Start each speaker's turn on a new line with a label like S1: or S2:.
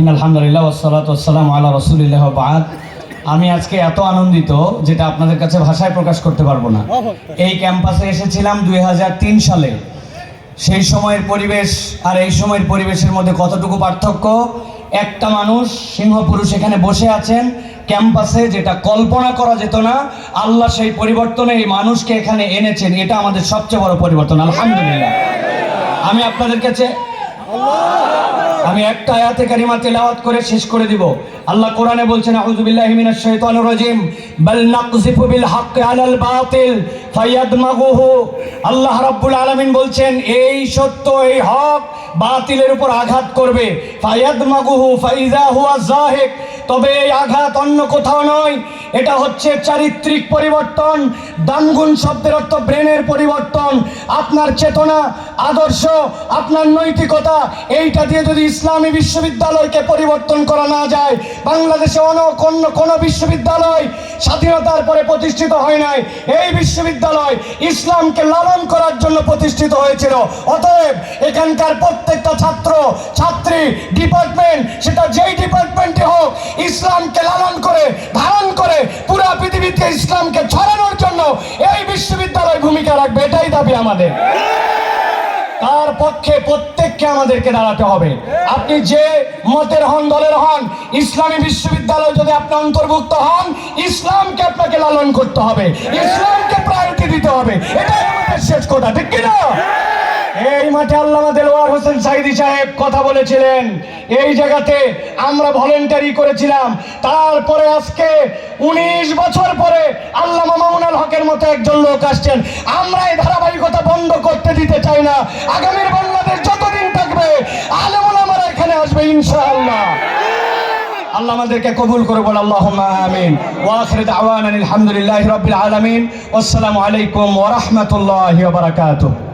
S1: In আলহামদুলিল্লাহ ওসালাত ওসালাম আল্লাহ রসুলিল্লাহ বাদ। আমি আজকে এত আনন্দিত যেটা আপনাদের কাছে ভাষায় প্রকাশ করতে পারব না। এই ক্যাম্পাসে এসেছিলাম দুই সালে। সেই সময়ের পরিবেশ আর এই সময়ের পরিবেশের মধ্যে কতটুকু পার্থক্য? একটা মানুষ, সিংহ পুরুষ এখানে বসে আছেন। ক্যাম্পাসে যেটা কল্পনা করা যেত না, আল্লাহ সেই পরিবর্তনে এই মানুষকে এখানে এনেছেন। এটা আমাদের সবচেয়ে বড় পরিবর্তন। আলহামদুলিল্লাহ। আমি আপনাদের কাছে আমি একটা আয়াতে কারিমা তেলাওয়াত করে শেষ করে দিব। আল্লাহ কোরআনে বলছেন, আউযু বিল্লাহি মিনাশ শাইতানির রাজিম। বাল নাকযিফু বিল হাক্কি আলাল বাতিল ফায়াদমাগুহু। আল্লাহ রাব্বুল আলামিন বলছেন, এই সত্য, এই হক বাতিলের উপর আঘাত করবে। ফায়াদমাগুহু ফাইজা হুয়া জাহিক তবে এই আঘাত অন্য কোথাও নয় এটা হচ্ছে চারিত্রিক পরিবর্তন। দানগুণ শব্দের অর্থ ব্রেনের পরিবর্তন। আপনার চেতনা, আদর্শ, আপনার নৈতিকতা, এইটা দিয়ে যদি ইসলামী বিশ্ববিদ্যালয়কে পরিবর্তন করা না যায়, বাংলাদেশে অন্য কোনো বিশ্ববিদ্যালয় স্বাধীনতার পরে প্রতিষ্ঠিত হয় নাই। এই বিশ্ববিদ্যালয় ইসলামকে লালন করার জন্য প্রতিষ্ঠিত হয়েছিল। অতএব এখানকার প্রত্যেকটা ছাত্র, ছাত্রী, ডিপার্টমেন্ট, সেটা যেই ডিপার্টমেন্টে হোক, ইসলামকে লালন করে পুরো পৃথিবীতে ইসলামকে ছড়ানোর জন্য এই বিশ্ববিদ্যালয় ভূমিকা রাখবে, এটাই দাবি আমাদের। তার পক্ষে প্রত্যেককে আমাদেরকে দাঁড়াতে হবে। আপনি যে মতের হন, দলের হন, ইসলামী বিশ্ববিদ্যালয় যদি আপনি অন্তর্ভুক্ত হন, ইসলামকে আপনাকে লালন করতে হবে। ইসলামকে প্রায়োরিটি দিতে হবে এটাই আমাদের শেষ কথা ঠিক কিনা এই মাঠে আল্লামা দেলোয়ার হোসেন সাইদি সাহেব কথা বলেছিলেন, এই জায়গাতে আমরা ভলেন্টারি করেছিলাম। তারপরে আজকে উনিশ বছর পরে আল্লামা মামুনাল হকের মতো একজন লোক আসছেন। আমরা এই ধারাবাহিকতা বন্ধ করতে দিতে চাই না। আগামীর বাংলাদেশ যতদিন থাকবে, আলেমুল আমার এখানে আসবে ইনশাআল্লাহ। আল্লাহ আমাদেরকে কবুল করে বল আল্লাহ আমিন। ওয়াখির দাওয়ানা আলহামদুলিল্লাহি রাব্বিল আলামিন। আসসালামু আলাইকুম ওয়া রাহমাতুল্লাহি ওয়া বারাকাতুহু।